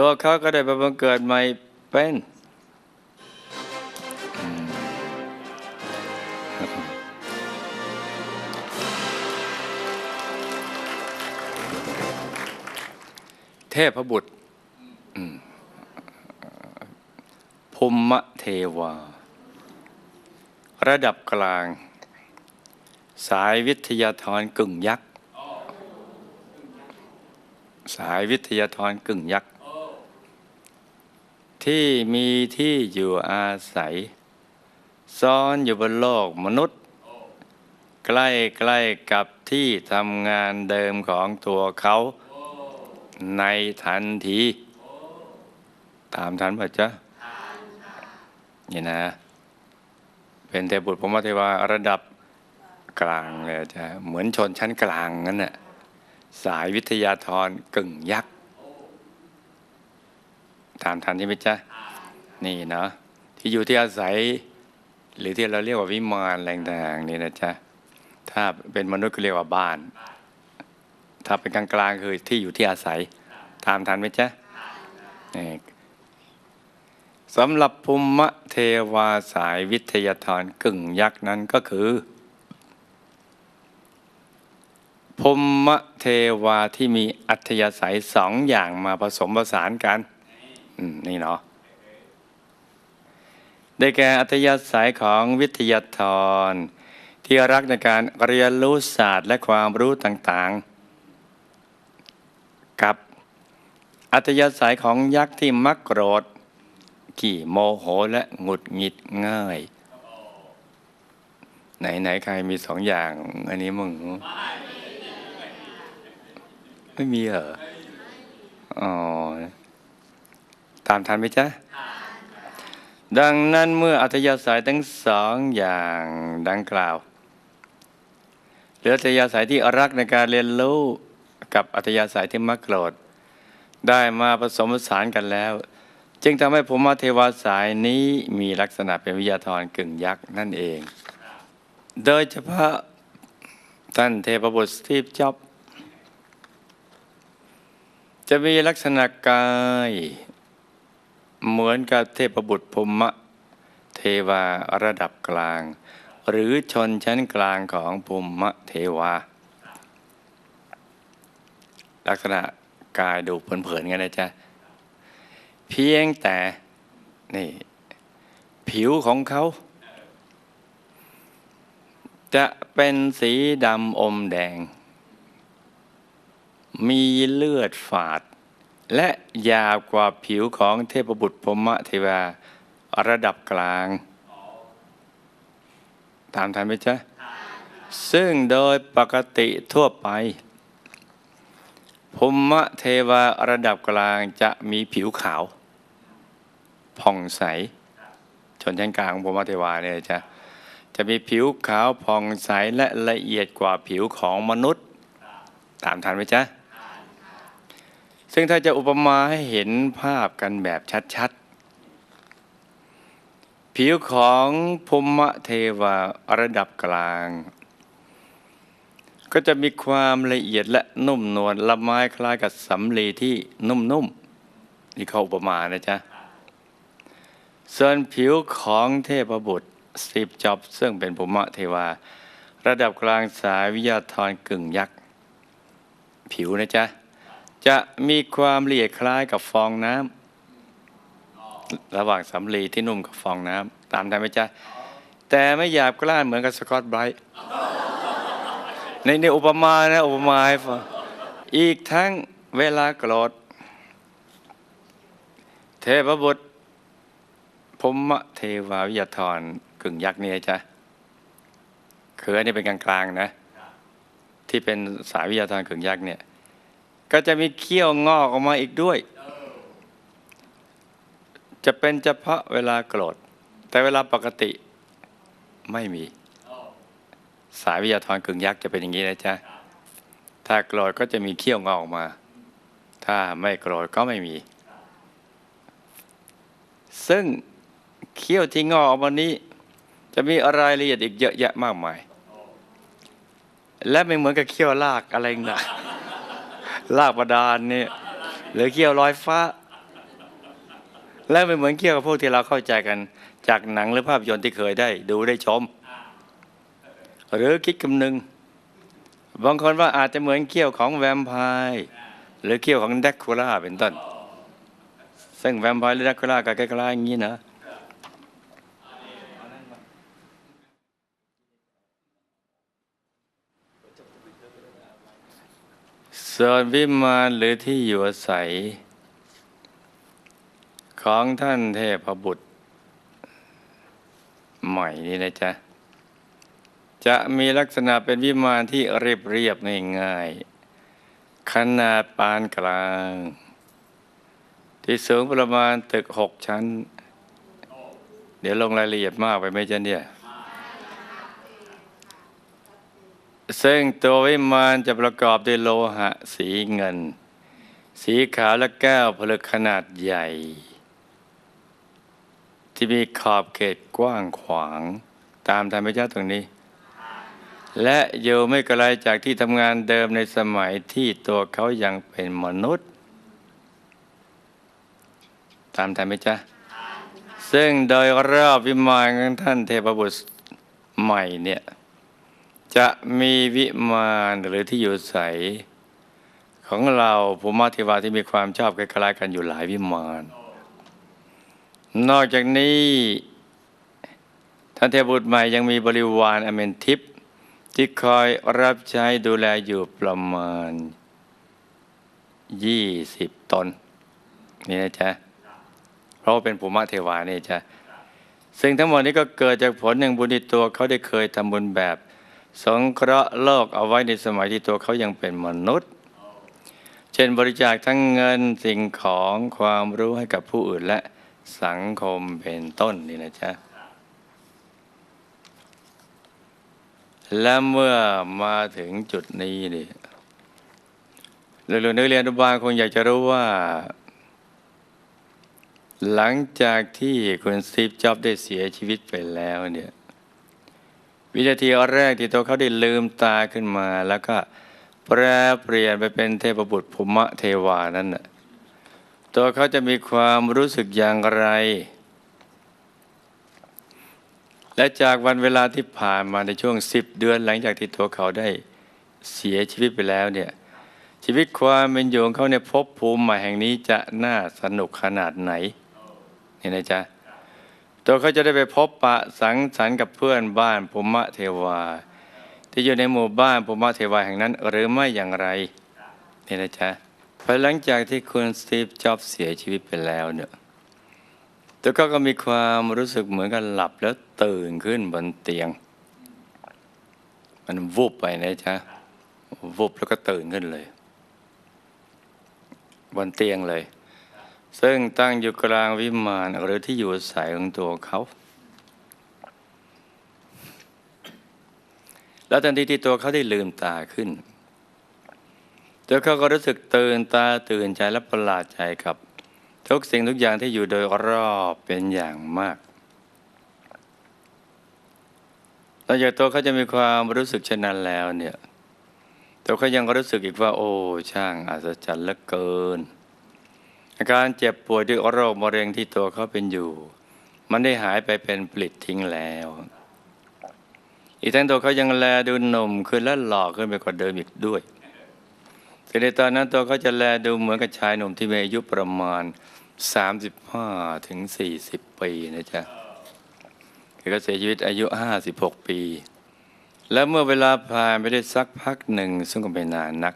ตัวเขาก็ได้ไปบังเกิดใหม่เป็นเทพบุตรอืมภูมิเทวา ระดับกลาง สายวิทยาธรกึ่งยักษ์ สายวิทยาธรกึ่งยักษ์ ที่มีที่อยู่อาศัยซ่อนอยู่บนโลกมนุษย์ใกล้ใกล้ๆกับที่ทำงานเดิมของตัวเขาในทันที ตามทันป่ะจ๊ะนี่นะ เป็นเทพบุตรพรมเทวาระดับกลางเลยจ้ะเหมือนชนชั้นกลางนั่นน่ะสายวิทยาธรกึ่งยักษ์ ตามทันใช่ไหมจ๊ะนี่เนาะที่อยู่ที่อาศัย หรือที่เราเรียกว่าวิมานอะไรต่างๆนี่นะจ๊ะถ้าเป็นมนุษย์ก็เรียกว่าบ้าน ถ้าเป็นกลางๆคือที่อยู่ที่อาศัย ตามทันไหมจ๊ะนี่สำหรับภูมิเทวาสายวิทยาธรกึ่งยักษ์นั้นก็คือภูมิเทวาที่มีอัธยาศัยสองอย่างมาผสมผสานกัน นี่เนาะได้แก่อัธยาศัยของวิทยาธร ที่รักในการเรียนรู้ศาสตร์และความรู้ต่างๆ กับอัธยาศัยของยักษ์ที่มักโกรธ ขี่โมโหและหงุดหงิดง่าย ไหน ๆ ใครมีสองอย่าง อันนี้มึง ไม่มีเหรอ อ๋อ ตามทันไหมจ๊ะดังนั้นเมื่ออัธยาศัยทั้งสองอย่างดังกล่าวหรืออัธยาศัยที่รักในการเรียนรู้กับอัธยาศัยที่มักโกรธ ได้มาผสมผสานกันแล้ว จึงทำให้ภูมิเทวาสายนี้มีลักษณะเป็นวิทยาธรกึ่งยักษ์นั่นเอง โดยเฉพาะท่านเทพบุตรสตีฟจ็อบ จะมีลักษณะกาย เหมือนกับเทพบุตรพรหมเทวาระดับกลาง หรือชนชั้นกลางของพรหมเทวา ลักษณะกายดูเผินๆกันนะจ๊ะ เพียงแต่นี่ผิวของเขา จะเป็นสีดำอมแดง มีเลือดฝาด และยาวกว่าผิวของเทพบุตรพรหมเทวาระดับกลาง ตามทันไหมจ๊ะ ซึ่งโดยปกติทั่วไปพรหมเทวาระดับกลางจะมีผิวขาว ผ่องใส ชนชั้นกลางของพรหมเทวาเนี่ยจะจะมีผิวขาวผ่องใสและละเอียดกว่าผิวของมนุษย์ ตามทันไหมจ๊ะ ซึ่งถ้าจะอุปมาให้เห็นภาพกันแบบชัดๆ ผิวของภูมิเทวาระดับกลาง ก็จะมีความละเอียดและนุ่มนวลละไม้คล้ายกับสำลีที่นุ่มๆนี่เขาอุปมานะจ๊ะส่วนผิวของเทพบุตรสิบจอบซึ่งเป็นภูมิเทวา ระดับกลางสายวิทยาธรกึ่งยักษ์ ผิวนะจ๊ะ จะมีความละเอียดคล้ายกับฟองน้ำระหว่างสำลีที่นุ่มกับฟองน้ำตามได้ไหมจ๊ะแต่ไม่หยาบกร้านเหมือนกับสกอตไบรท์ในในอุปมานะอุปมาให้ฟังอีกทั้งเวลาโกรธเทพบุตรพรหมเทวาวิยาธรกึ่งยักษ์เนี่นะจ๊ะคืออันนี้เป็นกลางๆนะ ที่เป็นสายวิทยาธรกึ่งยักษ์เนี่ย ก็จะมีเขี้ยวงอกออกมาอีกด้วย จะเป็นเฉพาะเวลาโกรธ แต่เวลาปกติไม่มี สายวิทยาธรกึ่งยักษ์จะเป็นอย่างนี้นะจ๊ะ ถ้าโกรธก็จะมีเขี้ยวงอกออกมา ถ้าไม่โกรธก็ไม่มี ซึ่งเขี้ยวที่งอกออกมานี้ จะมีรายละเอียดอีกเยอะแยะมากมาย และไม่เหมือนกับเขี้ยวลากอะไรนะ ลากประดานเนี่ยหรือเขี้ยวลอยฟ้า และไม่เหมือนเกี่ยวกับพวกที่เราเข้าใจกัน จากหนังหรือภาพยนตร์ที่เคยได้ ดูได้ชม หรือคิดกำนึง บางคนว่าอาจจะเหมือนเขี้ยวของแวมไพร์หรือเขี้ยวของแดกคูล่าเป็นต้น ซึ่งแวมไพร์หรือแดกคูล่าก็ใกล้ๆอย่างนี้นะ ส่วนวิมานหรือที่อยู่อาศัย ของท่านเทพบุตร ใหม่นี่นะจ๊ะ จะมีลักษณะเป็นวิมานที่เรียบเรียบง่ายๆขนาดปานกลาง ที่สูงประมาณตึกหกชั้น เดี๋ยวลงรายละเอียดมากไปไหมจ๊ะเนี่ย ซึ่งตัววิมานจะประกอบด้วยโลหะสีเงิน สีขาวและแก้วผลึกขนาดใหญ่ ที่มีขอบเขตกว้างขวาง ตามธรรมชาติตรงนี้ และอยู่ไม่ไกลจากที่ทำงานเดิมในสมัยที่ตัวเขายังเป็นมนุษย์ ตามธรรมชาติซึ่งโดยรอบวิมานของท่านเทพบุตรใหม่เนี่ย จะมีวิมานหรือที่อยู่ใสของเราภูมิเทวาที่มีความชอบคล้ายๆกันอยู่หลายวิมานนอกจากนี้ท่านเทพบุตรใหม่ยังมีบริวารอเมนทิพย์ที่คอยรับใช้ดูแลอยู่ประมาณ20ตนนี่นะจ๊ะเพราะเป็นภูมิเทวานี่จ๊ะซึ่งทั้งหมดนี้ก็เกิดจากผลแห่งบุญที่ตัวเขาได้เคยทำบุญแบบ สงเคราะห์โลกเอาไว้ในสมัยที่ตัวเขายังเป็นมนุษย์ เช่นบริจาคทั้งเงินสิ่งของความรู้ให้กับผู้อื่นและสังคมเป็นต้นนี่นะจ๊ะและเมื่อมาถึงจุดนี้นี่เรื่อนักเรียนอนุบาลคงอยากจะรู้ว่า หลังจากที่คุณสตีฟจ็อบได้เสียชีวิตไปแล้วเนี่ย วินาทีแรกที่ตัวเขาได้ลืมตาขึ้นมา แล้วก็แปรเปลี่ยนไปเป็นเทพบุตรภูมิเทวานั้นน่ะตัวเขาจะมีความรู้สึกอย่างไร และจากวันเวลาที่ผ่านมาในช่วงสิบเดือนหลังจากที่ตัวเขาได้เสียชีวิตไปแล้วเนี่ยชีวิตความเป็นอยู่ของเขาในภพภูมิใหม่แห่งนี้จะน่าสนุกขนาดไหนนี่นะจ๊ะ ตัวเขาจะได้ไปพบปะสังสรรค์กับเพื่อนบ้านภูมิเทวา ที่อยู่ในหมู่บ้านภูมิเทวาแห่งนั้น หรือไม่อย่างไรนี่นะจ๊ะภายหลังจากที่คุณสตีฟจ็อบเสียชีวิตไปแล้วเนี่ยตัวเขาก็มีความรู้สึกเหมือนกันหลับแล้วตื่นขึ้นบนเตียง มันวูบไปนะจ๊ะวูบแล้วก็ตื่นขึ้นเลย บนเตียงเลย ซึ่งตั้งอยู่กลางวิมานหรือที่อยู่อาศัยของตัวเขา แล้วทันทีที่ตัวเขาได้ลืมตาขึ้นตัวเขาก็รู้สึกตื่นตาตื่นใจและประหลาดใจกับ ทุกสิ่งทุกอย่างที่อยู่โดยรอบเป็นอย่างมากหลังจากตัวเขาจะมีความรู้สึกเช่นนั้นแล้วเนี่ยตัวเขายังรู้สึกอีกว่า โอ้ช่างอัศจรรย์เหลือเกิน อาการเจ็บป่วยด้วยโรคมะเร็งที่ตัวเขาเป็นอยู่ มันได้หายไปเป็นปลิดทิ้งแล้ว อีกทั้งตัวเขายังแลดูหนุ่มขึ้นและหล่อขึ้นไปกว่าเดิมอีกด้วยแต่ในตอนนั้นตัวเขาจะแลดูเหมือนกับชายหนุ่มที่มีอายุประมาณ 35ถึง40 ปีนะจ๊ะคือเขาเสียชีวิตอายุ 56 ปี แล้วเมื่อเวลาผ่านไปได้สักพักหนึ่งซึ่งก็ไม่นานนัก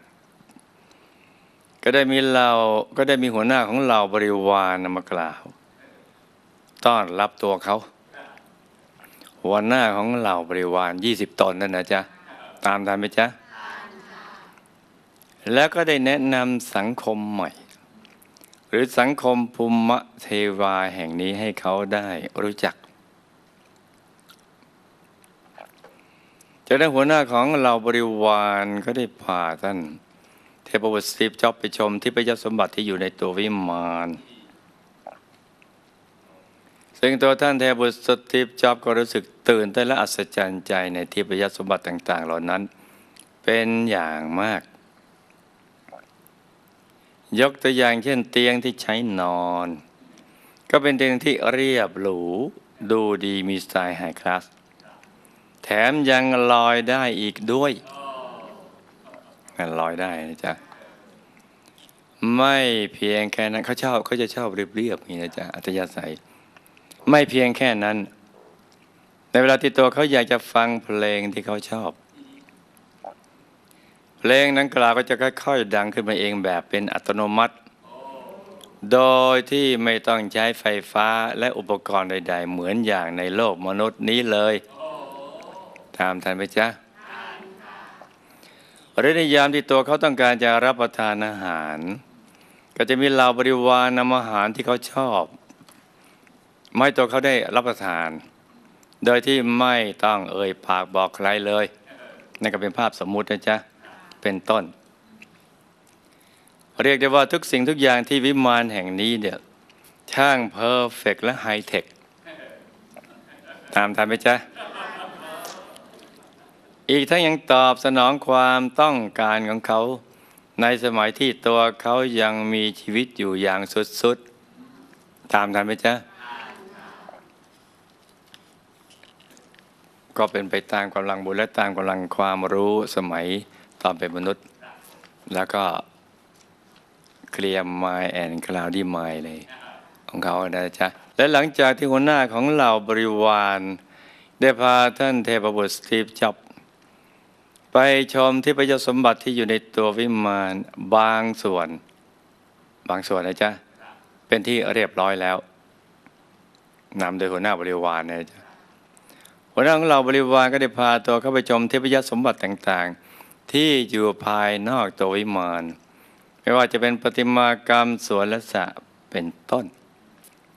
ก็ได้มีเราก็ได้มีหัวหน้าของเราบริวารนมากล่าว ต้อนรับตัวเขา หัวหน้าของเราบริวารยี่สิบตนนั่นนะจ๊ะ ตามทันไหมจ๊ะ แล้วก็ได้แนะนำสังคมใหม่ หรือสังคมภูมิเทวาแห่งนี้ให้เขาได้รู้จักจากนั้นหัวหน้าของเราบริวารก็ได้พาท่าน ทพบุตรสตีฟจ็อบไปชมที่พยสมบัติที่อยู่ในตัววิมานซึ่งตัวท่านเทพบุตรสตีฟจ็อบก็รู้สึกตื่นเต้นและอัศจรรย์ใจในทิพยสมบัติต่าง ๆ เหล่านั้น เป็นอย่างมาก ยกตัวอย่างเช่นเตียงที่ใช้นอน ก็เป็นเตียงที่เรียบหรู ดูดีมีสไตล์ไฮคลาสแถมยังลอยได้อีกด้วย นั่นลอยได้นะจ๊ะไม่เพียงแค่นั้นเขาชอบเขาจะชอบเรียบๆนี่นะจ๊ะอัตยาศัย ไม่เพียงแค่นั้น ในเวลาที่ตัวเขาอยากจะฟังเพลงที่เขาชอบ เพลงนั้นกล่าวก็จะค่อยๆดังขึ้นมาเองแบบเป็นอัตโนมัติ โดยที่ไม่ต้องใช้ไฟฟ้าและอุปกรณ์ใด ๆ เหมือนอย่างในโลกมนุษย์นี้เลย ตามทันไหมจ๊ะ หรือในยามที่ตัวเขาต้องการจะรับประทานอาหาร ก็จะมีเหล่าบริวารนำอาหารที่เขาชอบไม่ตัวเขาได้รับประทาน โดยที่ไม่ต้องเอ่ยปากบอกใครเลยนั่นก็เป็นภาพสมมุตินะจ๊ะเป็นต้น เรียกได้ว่าทุกสิ่งทุกอย่างที่วิมานแห่งนี้เนี่ยช่างเพอร์เฟกและไฮเทคตามทันไหมจ๊ะ อีกทั้งยังตอบสนองความต้องการของเขา ในสมัยที่ตัวเขายังมีชีวิตอยู่อย่างสุดๆ ตามทันไหมจ๊ะ ก็เป็นไปตามกำลังบุญและตามกำลังความรู้สมัยตอนเป็นมนุษย์ แล้วก็เคลียร์ไมแอนคลาวดี้ไมเลยของเขานะจ๊ะ และหลังจากที่หัวหน้าของเหล่าบริวาร ได้พาท่านเทพบุตรสตีฟจ็อบ ไปชมที่ประโยชน์สมบัติที่อยู่ในตัววิมานบางส่วน บางส่วนนะจ๊ะ เป็นที่เรียบร้อยแล้วนำโดยหัวหน้าบริวารนะจ๊ะหัวหน้าของเราบริวารก็ได้พาตัวเข้าไปชมเทพยสมบัติต่างๆ ที่อยู่ภายนอกตัววิมานไม่ว่าจะเป็นประติมากรรมสวนและสระเป็นต้น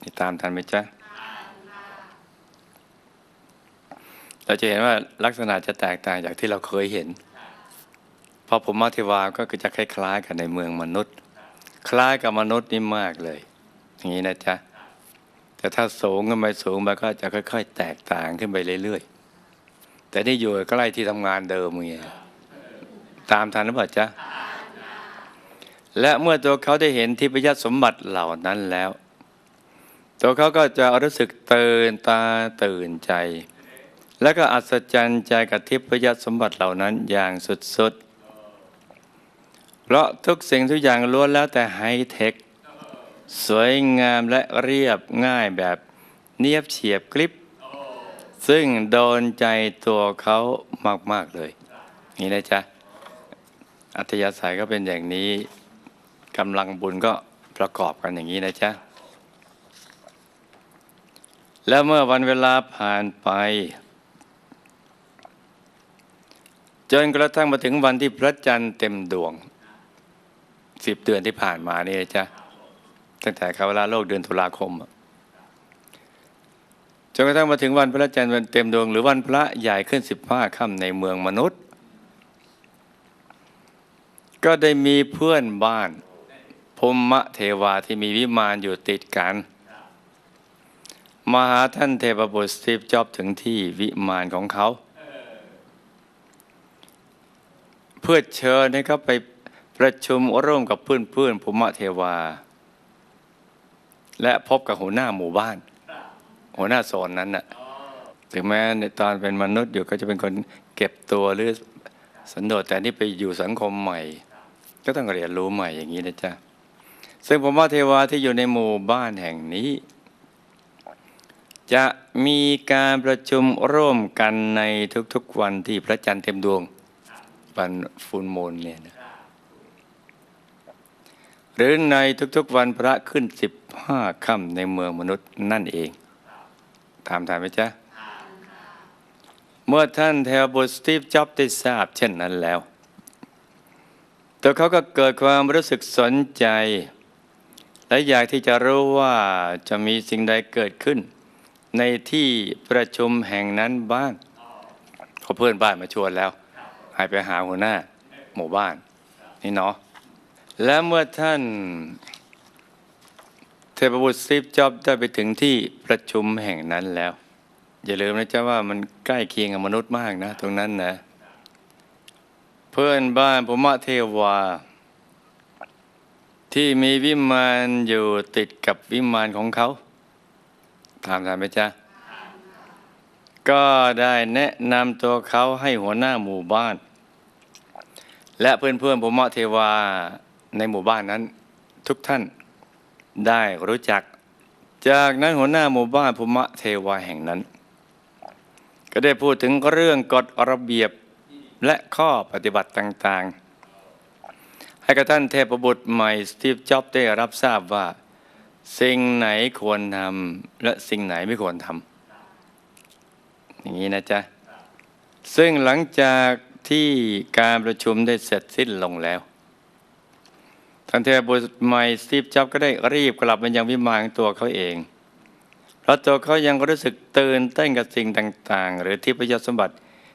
ติดตามทันไหมจ๊ะ เราจะเห็นว่าลักษณะจะแตกต่างจากที่เราเคยเห็นพราะผมมาเทวาก็จะคล้ายๆ กันในเมืองมนุษย์ คล้ายกับมนุษย์นี่มากเลย อย่างนี้นะจ๊ะ แต่ถ้าสูงขึ้นไปสูงมันก็จะค่อย ๆ แตกต่างขึ้นไปเรื่อยๆ แต่นี่อยู่ใกล้ที่ทำงานเดิมไงตามทันหรือเปล่าจ๊ะ และเมื่อตัวเขาได้เห็นทิพยสมบัติเหล่านั้นแล้ว ตัวเขาก็จะรู้สึกตื่นตาตื่นใจ และก็อัศจรรย์ใจกับทิพยสมบัติเหล่านั้นอย่างสุดๆ เพราะทุกสิ่งทุกอย่างล้วนแล้วแต่ไฮเทค สวยงามและเรียบง่ายแบบเนียบเฉียบกริบ ซึ่งโดนใจตัวเขามาก ๆ เลย นี่นะจ๊ะ อัธยาศัยก็เป็นอย่างนี้กำลังบุญก็ประกอบกันอย่างนี้นะจ๊ะแล้วเมื่อวันเวลาผ่านไป จนกระทั่งมาถึงวันที่พระจันทร์เต็มดวงสิบเดือนที่ผ่านมานี่จ๊ะตั้งแต่คาวลาโลกเดือนตุลาคมจนกระทั่งมาถึงวันพระจันทร์เต็มดวง หรือวันพระใหญ่ขึ้นสิบห้าค่ำในเมืองมนุษย์ ก็ได้มีเพื่อนบ้านพมมะเทวาที่มีวิมานอยู่ติดกันมาหาท่านเทพบุตรสตีฟจ็อบถึงที่วิมานของเขา เพื่อเชิญให้เขาไปประชุมร่วมกับเพื่อนๆพมมะเทวา และพบกับหัวหน้าหมู่บ้าน หัวหน้าโซนนั้นน่ะถึงแม้ในตอนเป็นมนุษย์อยู่ก็จะเป็นคนเก็บตัวหรือสันโดษแต่นี่ไปอยู่สังคมใหม่ ก็ต้องเรียนรู้ใหม่อย่างนี้นะจ๊ะซึ่งผมว่าเทวาที่อยู่ในหมู่บ้านแห่งนี้ จะมีการประชุมร่วมกันในทุกๆวันที่พระจันทร์เต็มดวง วันฟูลโมนเนี่ยนะหรือในทุกๆวันพระขึ้นสิบห้าค่ำในเมืองมนุษย์นั่นเอง ตามทานไหมจ๊ะ เมื่อท่านเทวบุตรสตีฟจ็อบได้ทราบเช่นนั้นแล้ว ตัวเขาก็เกิดความรู้สึกสนใจ และอยากที่จะรู้ว่าจะมีสิ่งใดเกิดขึ้น ในที่ประชุมแห่งนั้นบ้างเขาเพื่อนบ้านมาชวนแล้ว ให้ไปหาหัวหน้าหมู่บ้านนี่เนาะและเมื่อท่านเทพบุตรซีฟจอบได้ไปถึงที่ประชุมแห่งนั้นแล้ว อย่าลืมนะจ๊ะว่ามันใกล้เคียงกับมนุษย์มากนะ ตรงนั้นนะ เพื่อนบ้านพมะเทวา ที่มีวิมานอยู่ติดกับวิมานของเขาถามทันไหมจ๊ะก็ได้แนะนำตัวเขาให้หัวหน้าหมู่บ้าน และเพื่อนๆผมเมาะเทวาในหมู่บ้านนั้น ทุกท่านได้รู้จัก จากนั้นหัวหน้าหมู่บ้านภูมิเทวาแห่งนั้น ก็ได้พูดถึงเรื่องกฎระเบียบและข้อปฏิบัติต่างๆ ให้กับท่านเทพบุตรใหม่สตีฟจ็อบได้รับทราบว่า สิ่งไหนควรทำและสิ่งไหนไม่ควรทำอย่างนี้นะจ๊ะ ซึ่งหลังจาก ที่การประชุมได้เสร็จสิ้นลงแล้วท่านเทบุตรใหม่สตีฟจ็อบก็ได้รีบกลับมายังวิมานตัวเขาเอง เพราะตัวเขายังรู้สึกตื่นเต้นกับสิ่งต่างๆ หรือที่ประยชน์สมบัติ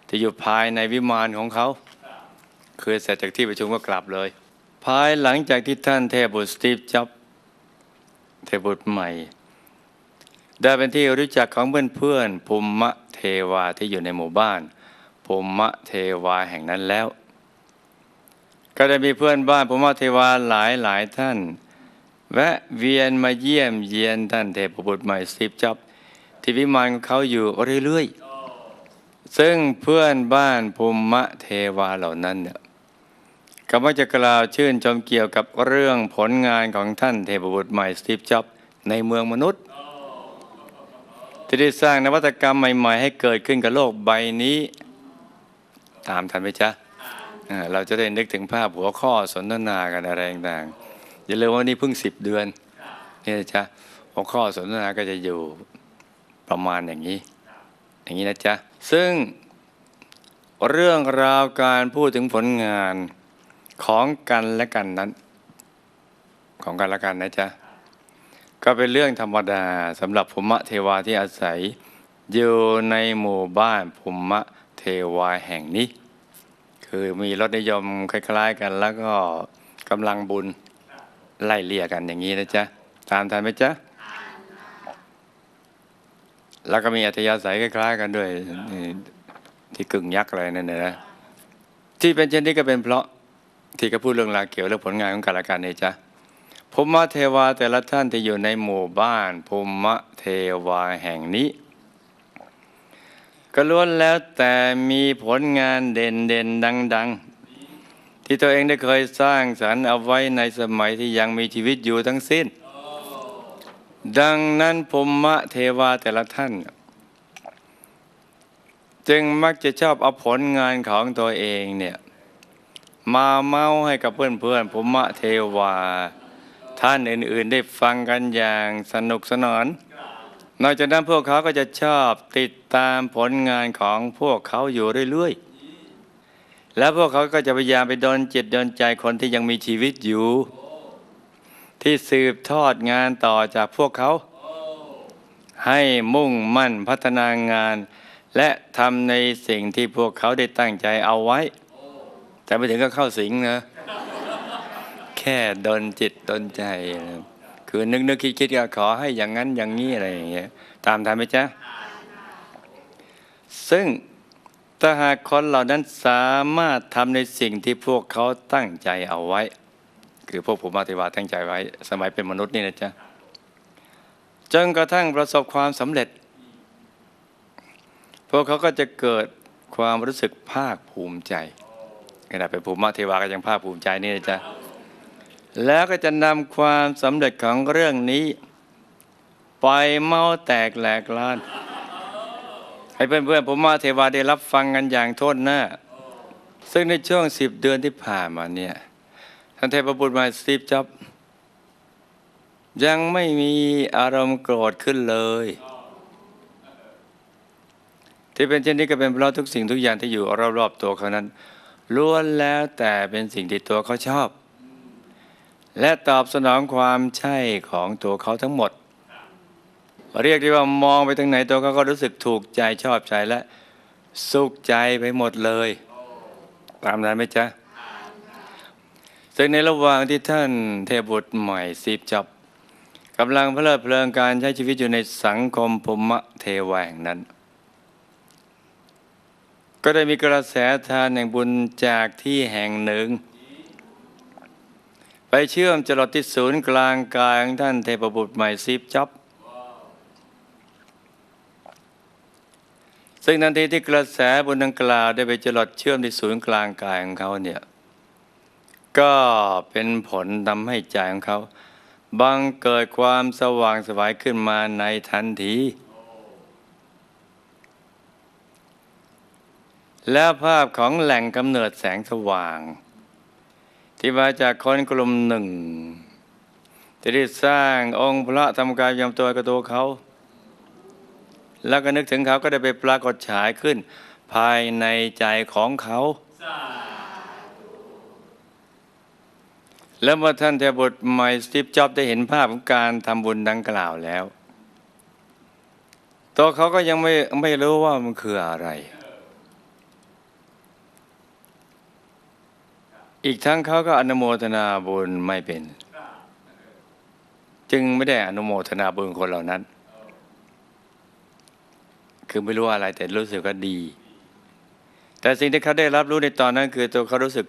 ที่อยู่ภายในวิมานของเขาคือเสร็จจากที่ประชุมก็กลับเลย ภายหลังจากที่ท่านเทพบุตรสตีฟจ็อบเทพบุตรใหม่ ได้เป็นที่รู้จักของเพื่อนๆภูมิเทวาที่อยู่ในหมู่บ้าน ภูมิเทวาแห่งนั้นแล้ว ก็ได้มีเพื่อนบ้านภูมิเทวาหลายหลายท่าน แวะเวียนมาเยี่ยมเยียนท่านเทพบุตรใหม่สิบจับที่วิมานของเขาอยู่เรื่อยๆ ซึ่งเพื่อนบ้านภูมิเทวาเหล่านั้นเนี่ยก็มักจะกล่าวชื่นชมเกี่ยวกับเรื่องผลงานของท่านเทพบุตรใหม่สตีฟจ็อบในเมืองมนุษย์ ที่ได้สร้างนวัตกรรมใหม่ ๆ ให้เกิดขึ้นกับโลกใบนี้ ตามทันไหมจ๊ะเราจะได้นึกถึงภาพหัวข้อสนทนากันอะไรต่างๆอย่าลืมว่านี่เพิ่งสิบเดือนนี่นะจ๊ะหัวข้อสนทนาก็จะอยู่ประมาณอย่างนี้ อย่างนี้นะจ๊ะซึ่งเรื่องราวการพูดถึงผลงานของกันและกันนั้น ของกันและกันนะจ๊ะก็เป็นเรื่องธรรมดาสำหรับภูมิเทวาที่อาศัยอยู่ในหมู่บ้านภูมิ ทวาแห่งนี้ คือมีรสนิยมคล้าย ๆ กัน แล้วก็กำลังบุญไล่เลี่ยกันอย่างนี้นะจ๊ะ ตามทันไหมจ๊ะ แล้วก็มีอัธยาศัยคล้าย ๆ กันด้วย ที่กึ่งยักษ์อะไรนั่นนะที่เป็นเช่นนี้ก็เป็นเพราะที่ก็พูดเรื่องราวเกี่ยวเรื่องผลงานของกันและกันนี่จ๊ะภูมิเทวาแต่ละท่านที่อยู่ในหมู่บ้านภูมิเทวาแห่งนี้ ก็ล้วนแล้วแต่มีผลงานเด่นเด่นดัง ๆ ที่ตัวเองได้เคยสร้างสรรค์เอาไว้ในสมัยที่ยังมีชีวิตอยู่ทั้งสิ้น ดังนั้นภูมิเทวาแต่ละท่าน จึงมักจะชอบเอาผลงานของตัวเองเนี่ยมาเมาให้กับเพื่อนๆภูมิเทวา ท่านอื่น ๆ ได้ฟังกันอย่างสนุกสนาน นอกจากนั้นพวกเขาก็จะชอบติดตามผลงานของพวกเขาอยู่เรื่อยๆ แล้วพวกเขาก็จะพยายามไปดนจิตดนใจคนที่ยังมีชีวิตอยู่ ที่สืบทอดงานต่อจากพวกเขา ให้มุ่งมั่นพัฒนางาน และทำในสิ่งที่พวกเขาได้ตั้งใจเอาไว้ แต่ไม่ถึงก็เข้าสิงนะ แค่ดนจิตดนใจนะ คือนึกนึกคิดคิดก็ขอให้อย่างนั้นอย่างนี้อะไรอย่างเงี้ยตามทันไหมจ๊ะซึ่งถ้าหากคนเหล่านั้นสามารถทำในสิ่งที่พวกเขาตั้งใจเอาไว้ คือพวกผมมาติวาตั้งใจไว้ สมัยเป็นมนุษย์นี่นะจ๊ะจนกระทั่งประสบความสำเร็จ พวกเขาก็จะเกิดความรู้สึกภาคภูมิใจขณะเป็นภูมิเทวาก็ยังภาคภูมิใจนี่นะจ๊ะ แล้วก็จะนำความสำเร็จของเรื่องนี้ ไปเมาแตกแหลกลานให้เพื่อนๆผมมาเทวาได้รับฟังกันอย่างโทษหน้า ซึ่งในช่วงสิบเดือนที่ผ่านมาเนี่ยท่านเทพบุตรมาสตีฟจ็อบยังไม่มีอารมณ์โกรธขึ้นเลย ที่เป็นเช่นนี้ก็เป็นเพราะทุกสิ่งทุกอย่างที่อยู่รอบๆตัวเขานั้นล้วนแล้วแต่เป็นสิ่งที่ตัวเขาชอบ และตอบสนองความใช่ของตัวเขาทั้งหมด เรียกได้ว่ามองไปทางไหนตัวเขาก็รู้สึกถูกใจชอบใจและสุขใจไปหมดเลย ตามนั้นไหมจ๊ะซึ่งในระหว่างที่ท่านเทพบุตรใหม่ซีบจับกำลังเพลิดเพลินการใช้ชีวิตอยู่ในสังคมภูมิเทวแห่งนั้น ก็ได้มีกระแสทานแห่งบุญจากที่แห่งหนึ่ง ไปเชื่อมจรดที่ศูนย์กลางกายของท่านเทพบุตรใหม่ซีบจ็อบซึ่งทันทีที่กระแสบุญดังกล่าวได้ไปจรดเชื่อมที่ศูนย์กลางกายของเขาเนี่ยก็เป็นผลทำให้ใจของเขาบังเกิดความสว่างสวายขึ้นมาในทันที และภาพของแหล่งกำเนิดแสงสว่าง ที่มาจากคนกลุ่มหนึ่งที่ได้สร้างองค์พระทำกายยำตัวกับตัวเขา แล้วก็นึกถึงเขาก็ได้ไปปรากฏฉายขึ้น ภายในใจของเขาแล้วเมื่อท่านเทบุตรไมสติปจอบได้เห็นภาพของการทำบุญดังกล่าวแล้ว ตัวเขาก็ยังไม่ไม่รู้ว่ามันคืออะไร อีกทั้งเขาก็อนุโมทนาบุญไม่เป็น จึงไม่ได้อนุโมทนาบุญคนเหล่านั้น คือไม่รู้อะไรแต่รู้สึกว่าดี แต่สิ่งที่เขาได้รับรู้ในตอนนั้น คือตัวเขารู้สึก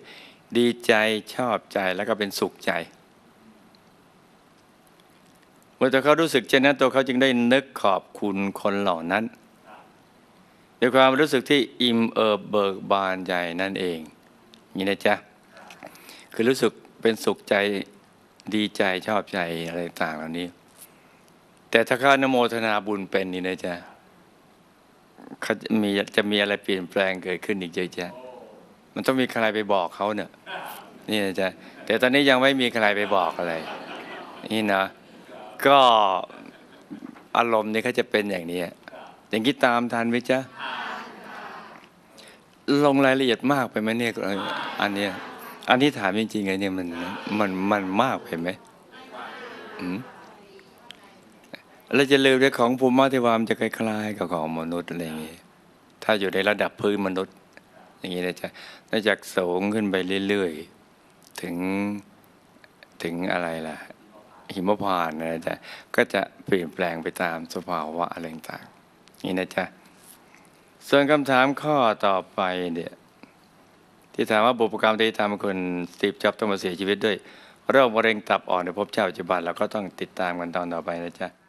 ดีใจชอบใจแล้วก็เป็นสุขใจ เมื่อตัวเขารู้สึกเช่นนั้นตัวเขาจึงได้นึกขอบคุณคนเหล่านั้นด้วยความรู้สึกที่อิ่มเอิบเบิกบานใจนั่นเองนี่นะจ๊ะ คือรู้สึกเป็นสุขใจดีใจชอบใจอะไรต่างเหล่านี้ แต่ถ้าเขานโมทนาบุญเป็นนี่นะจ๊ะเขาจะมีจะมีอะไรเปลี่ยนแปลงเกิดขึ้นอีกเยอะแยะมันต้องมีใครไปบอกเขาเนี่ยนี่นะจ๊ะแต่ตอนนี้ยังไม่มีใครไปบอกอะไร นี่นะ ก็อารมณ์นี่เขาจะเป็นอย่างนี้อย่างนี้ตามทันไหมจ๊ะลงรายละเอียดมากไปไหมเนี่ยอันเนี้ย อันนี้ถามจริงๆไงเนี่ยมันมันมันมากไปไหมอืมแล้วจะลืมในของภูมิมาเทวามจะคล้ายๆกับของมนุษย์อะไรอย่างเงี้ยถ้าอยู่ในระดับพื้นมนุษย์ อย่างนี้ยนะจ๊ะน่าจากสูงขึ้นไปเรื่อยๆ ถึงถึงอะไรล่ะ หิมพานนะจ๊ะก็จะเปลี่ยนแปลงไปตามสภาวะอะไรต่างๆนี่นะจ๊ะส่วนคำถามข้อต่อไปเนี่ย ที่ถามว่าบุพกรรมที่ทำคนสตีฟจ็อบต้องมาเสียชีวิตด้วยโรคมะเร็งตับอ่อนในภพชาติปัจจุบันเราก็ต้องติดตามกันตอนต่อไปนะจ๊ะ